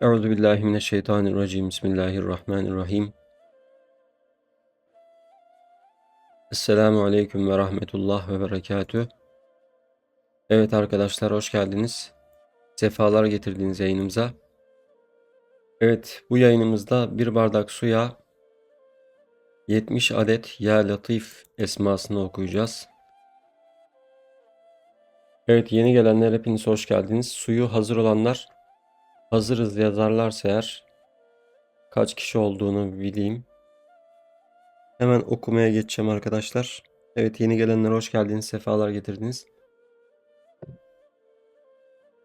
Euzu billahi mineşşeytanirracim. Bismillahirrahmanirrahim. Esselamu aleyküm ve rahmetullah ve berekatüh. Evet arkadaşlar hoş geldiniz. Sefalar getirdiniz yayınımıza. Evet bu yayınımızda bir bardak suya 70 adet Ya Latif esmasını okuyacağız. Evet yeni gelenler hepiniz hoş geldiniz. Suyu hazır olanlar hazırız yazarlarsa eğer kaç kişi olduğunu bileyim. Hemen okumaya geçeceğim arkadaşlar. Evet yeni gelenler hoş geldiniz. Sefalar getirdiniz.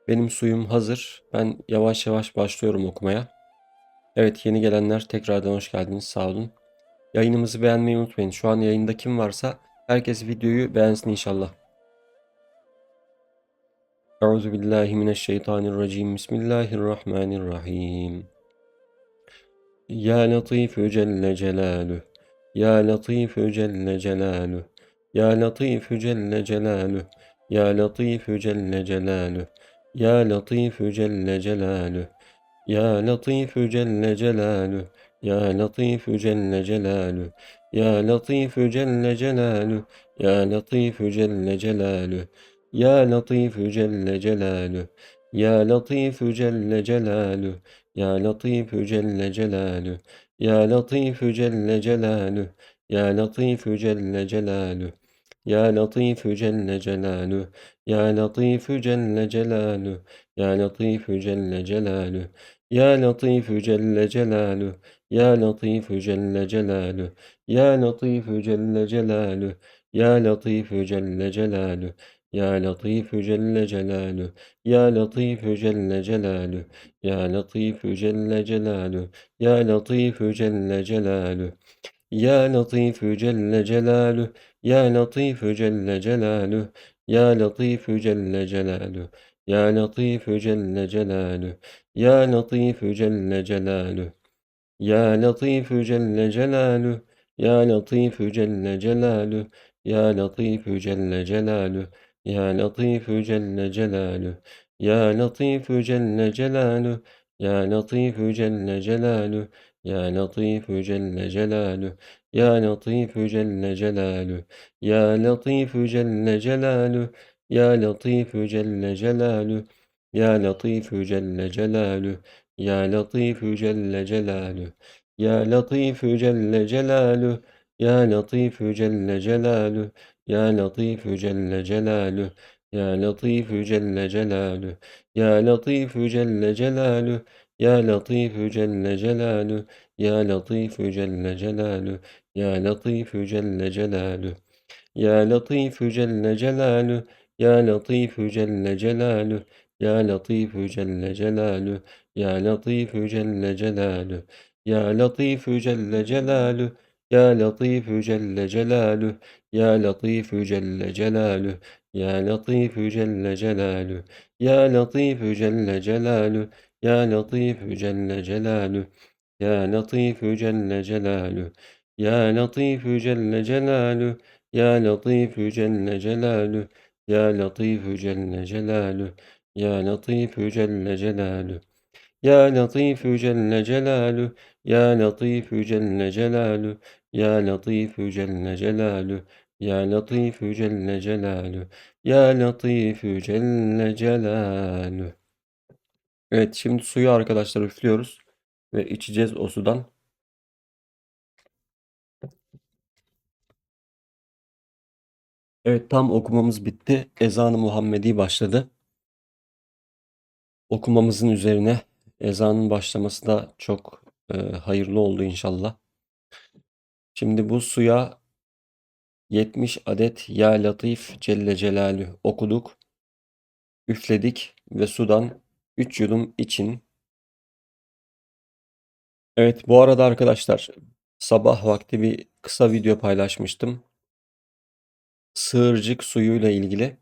Benim suyum hazır. Ben yavaş yavaş başlıyorum okumaya. Evet yeni gelenler tekrardan hoş geldiniz. Sağ olun. Yayınımızı beğenmeyi unutmayın. Şu an yayında kim varsa herkes videoyu beğensin inşallah. Euzu billahi mineşşeytanirracim. Bismillahirrahmanirrahim. Ya Latifü Celle Celaluhu. Ya Latifü Celle Celaluhu. Ya Latifü Celle Celaluhu. Ya Latifü Celle Celaluhu. Ya Latifü Celle Celaluhu. Ya Latifü Celle Celaluhu. Ya Latifü Celle Celaluhu. Ya Latifü Celle Celaluhu. Ya Latifü Celle Celaluhu. Ya Latifü Celle Celaluhu. Ya Latifü Celle Celaluhu. Ya Latifü Celle Celaluhu. Ya Latifü Celle Celaluhu. Ya Latifü Celle Celaluhu. Ya Latifü Celle Celaluhu. Ya Latifü Celle Celaluhu. Ya Latifü Celle Celaluhu. Ya Latifü Celle Celaluhu. Ya Latifü Celle Celaluhu. Ya Latifü Celle Celaluhu. Ya Latifü Celle Celaluhu. Ya Latifü Celle Celaluhu. Ya Latifü Celle Celaluhu. Ya Latifü Celle Celaluhu. Ya Latifü Celle Celaluhu. Ya Latifü Celle Celaluhu. Ya Latifü Celle Celaluhu. Ya Latifü Celle Celaluhu. Ya Latifü Celle Celaluhu. Ya Latifü Celle Celaluhu. Ya Latifü Celle Celaluhu. Ya Latifü Celle Celaluhu. Ya Latifü Celle Celaluhu. Ya Latifü Celle Celaluhu. Ya Latifü Celle Celaluhu. Ya Latifü Celle Celaluhu. Ya Latifü Celle Celaluhu. Ya Latifü Celle Celaluhu. Ya Latifü Celle Celaluhu. Ya Latifü Celle Celaluhu. Ya Latifü Celle Celaluhu. Ya Latifü Celle Celaluhu. Ya Latifü Celle Celaluhu. Ya Latifü Celle Celaluhu. Ya Latifü Celle Celaluhu. Ya Latifü Celle Celaluhu. Ya Latifü Celle Celaluhu. Ya Latifü Celle Celaluhu. Ya Latifü Celle Celaluhu. Ya Latifü Celle Celaluhu. Ya Latifü Celle Celaluhu. Ya Latifü Celle Celaluhu. Ya Latifü Celle Celaluhu. Ya Latifü Celle Celaluhu. Ya Latifü Celle Celaluhu. Ya Latifü Celle Celaluhu. Ya Latifü Celle Celaluhu. Ya Latifü Celle Celaluhu. Ya Latifü Celle Celaluhu. Ya Latifü Celle Celaluhu. Ya Latifü Celle Celaluhu. Ya Latifü Celle Celaluhu. Ya Latifü Celle Celaluhu. Ya Latifü Celle Celaluhu. Ya Latifü Celle Celaluhu. Ya Latifü Celle Celaluhu. Ya Latifü Celle Celaluhu. Ya Latifü Celle Celaluhu. Ya Latifü Celle Celaluhu. Ya Latifü Celle Celaluhu. Evet şimdi suyu arkadaşlar üflüyoruz ve içeceğiz o sudan. Evet tam okumamız bitti. Ezan-ı Muhammedi başladı. Okumamızın üzerine ezanın başlaması da çok e, hayırlı oldu inşallah. Şimdi bu suya 70 adet Ya Latif Celle Celaluhu okuduk. Üfledik ve sudan 3 yudum için. Evet bu arada arkadaşlar sabah vakti bir kısa video paylaşmıştım. Sığırcık suyuyla ilgili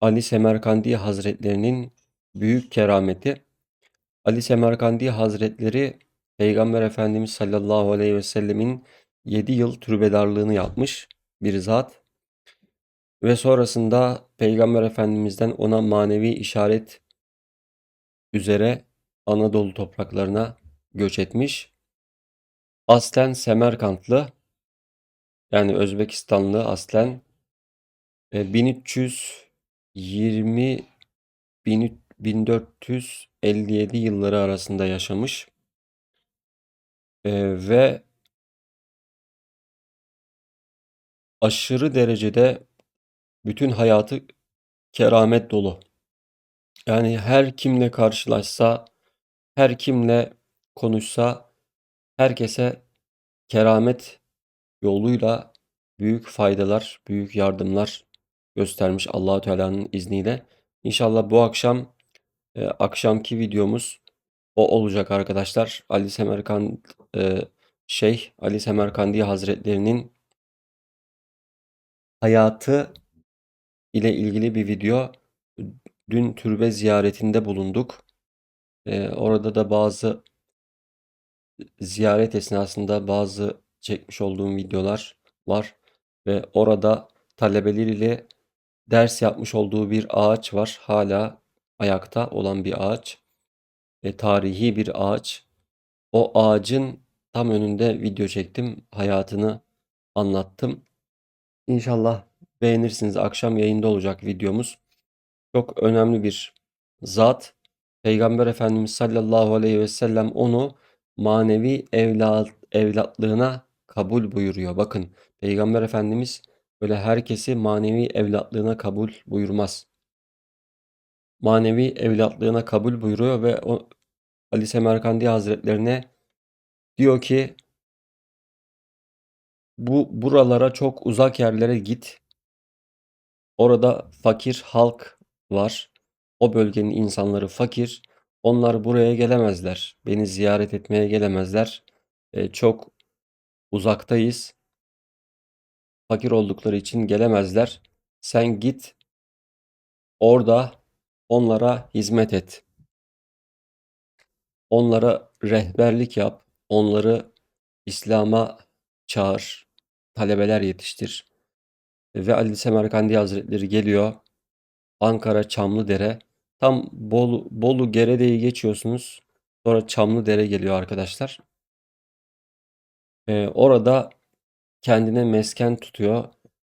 Ali Semerkandi Hazretlerinin büyük kerameti. Ali Semerkandi Hazretleri Peygamber Efendimiz sallallahu aleyhi ve sellemin 7 yıl türbedarlığını yapmış bir zat. Ve sonrasında Peygamber Efendimiz'den ona manevi işaret üzere Anadolu topraklarına göç etmiş. Aslen Semerkantlı yani Özbekistanlı aslen e, 1320 1457 yılları arasında yaşamış E, ve aşırı derecede bütün hayatı keramet dolu. Yani her kimle karşılaşsa, her kimle konuşsa herkese keramet yoluyla büyük faydalar, büyük yardımlar göstermiş Allahu Teala'nın izniyle. İnşallah bu akşam e, akşamki videomuz o olacak arkadaşlar. Ali Semerkand e, Şeyh Ali Semerkandi Hazretlerinin hayatı ile ilgili bir video. Dün türbe ziyaretinde bulunduk. E, orada da bazı ziyaret esnasında bazı çekmiş olduğum videolar var ve orada talebeleriyle ders yapmış olduğu bir ağaç var. Hala ayakta olan bir ağaç. E, tarihi bir ağaç. O ağacın tam önünde video çektim. Hayatını anlattım. İnşallah beğenirsiniz. Akşam yayında olacak videomuz. Çok önemli bir zat. Peygamber Efendimiz sallallahu aleyhi ve sellem onu manevi evlat, evlatlığına kabul buyuruyor. Bakın Peygamber Efendimiz böyle herkesi manevi evlatlığına kabul buyurmaz. Manevi evlatlığına kabul buyuruyor ve o Ali Semerkandi Hazretlerine diyor ki bu buralara çok uzak yerlere git. Orada fakir halk var. O bölgenin insanları fakir. Onlar buraya gelemezler. Beni ziyaret etmeye gelemezler. E, çok uzaktayız. Fakir oldukları için gelemezler. Sen git orada onlara hizmet et. Onlara rehberlik yap. Onları İslam'a çağır. Talebeler yetiştir. Ve Ali Semerkandi Hazretleri geliyor. Ankara Çamlıdere. Tam Bolu, Bolu Gerede'yi geçiyorsunuz. Sonra Çamlıdere geliyor arkadaşlar. Ee, orada kendine mesken tutuyor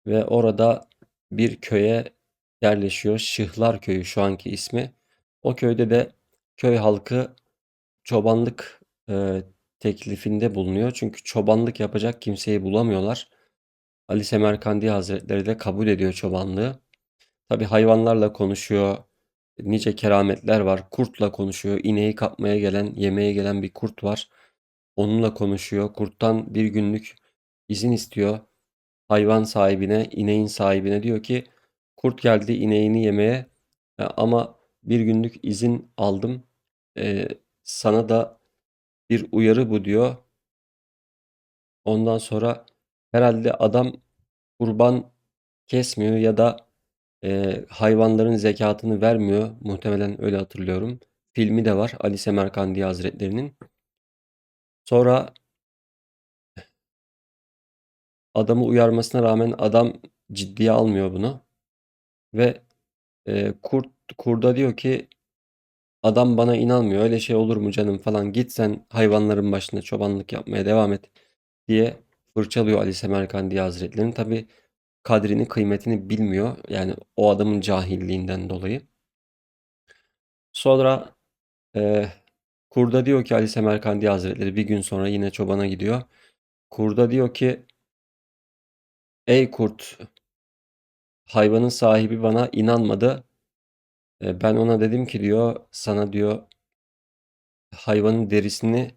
ve orada bir köye yerleşiyor. Şıhlar Köyü şu anki ismi. O köyde de köy halkı çobanlık e, teklifinde bulunuyor. Çünkü çobanlık yapacak kimseyi bulamıyorlar. Ali Semerkandi Hazretleri de kabul ediyor çobanlığı. Tabi hayvanlarla konuşuyor. Nice kerametler var. Kurtla konuşuyor. İneği kapmaya gelen, yemeğe gelen bir kurt var. Onunla konuşuyor. Kurttan bir günlük izin istiyor. Hayvan sahibine, ineğin sahibine diyor ki kurt geldi ineğini yemeye e, ama bir günlük izin aldım. E, sana da bir uyarı bu diyor. Ondan sonra herhalde adam kurban kesmiyor ya da e, hayvanların zekatını vermiyor. Muhtemelen öyle hatırlıyorum. Filmi de var Ali Semerkandi Hazretleri'nin. Sonra adamı uyarmasına rağmen adam ciddiye almıyor bunu. Ve e, kurt kurda diyor ki adam bana inanmıyor. Öyle şey olur mu canım falan. Git sen hayvanların başında çobanlık yapmaya devam et diye fırçalıyor Ali Semerkandi Hazretleri'nin. Tabi kadrini, kıymetini bilmiyor. Yani o adamın cahilliğinden dolayı. Sonra e, kurda diyor ki Ali Semerkandi Hazretleri bir gün sonra yine çobana gidiyor. Kurda diyor ki ey kurt hayvanın sahibi bana inanmadı. E, ben ona dedim ki diyor sana diyor hayvanın derisini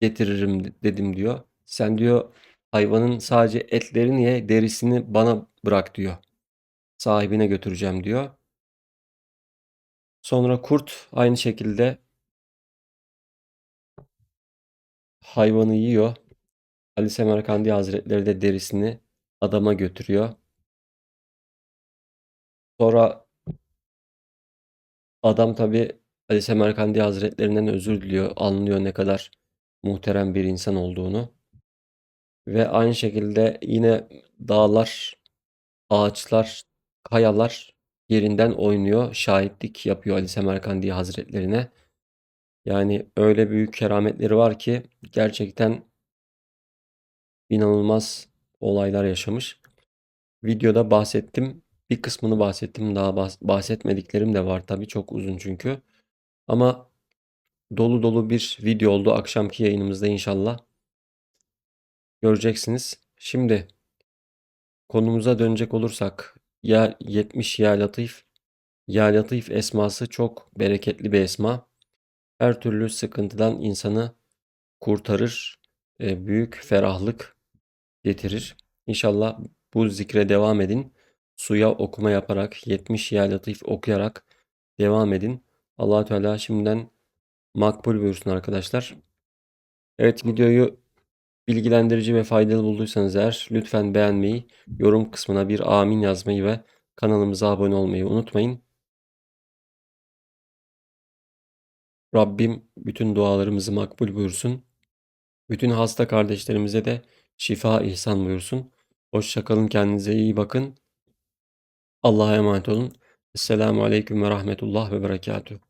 getiririm dedim diyor. Sen diyor hayvanın sadece etlerini ye derisini bana bırak diyor. Sahibine götüreceğim diyor. Sonra kurt aynı şekilde hayvanı yiyor. Ali Semerkandi Hazretleri de derisini adama götürüyor. Sonra adam tabi Ali Semerkandi Hazretlerinden özür diliyor. Anlıyor ne kadar muhterem bir insan olduğunu. Ve aynı şekilde yine dağlar, ağaçlar, kayalar yerinden oynuyor. Şahitlik yapıyor Ali Semerkandi Hazretlerine. Yani öyle büyük kerametleri var ki gerçekten inanılmaz olaylar yaşamış. Videoda bahsettim. Bir kısmını bahsettim. Daha bahs- bahsetmediklerim de var tabii. Çok uzun çünkü. Ama dolu dolu bir video oldu akşamki yayınımızda inşallah. Göreceksiniz. Şimdi konumuza dönecek olursak ya 70 ya Latif. Ya Latif esması çok bereketli bir esma. Her türlü sıkıntıdan insanı kurtarır. e, büyük ferahlık getirir. İnşallah bu zikre devam edin. Suya okuma yaparak 70 ya Latif okuyarak devam edin. allah Teala şimdiden makbul buyursun arkadaşlar. Evet videoyu bilgilendirici ve faydalı bulduysanız eğer lütfen beğenmeyi, yorum kısmına bir amin yazmayı ve kanalımıza abone olmayı unutmayın. Rabbim bütün dualarımızı makbul buyursun. Bütün hasta kardeşlerimize de şifa ihsan buyursun. Hoşçakalın kendinize iyi bakın. Allah'a emanet olun. Esselamu Aleyküm ve Rahmetullah ve Berekatuhu.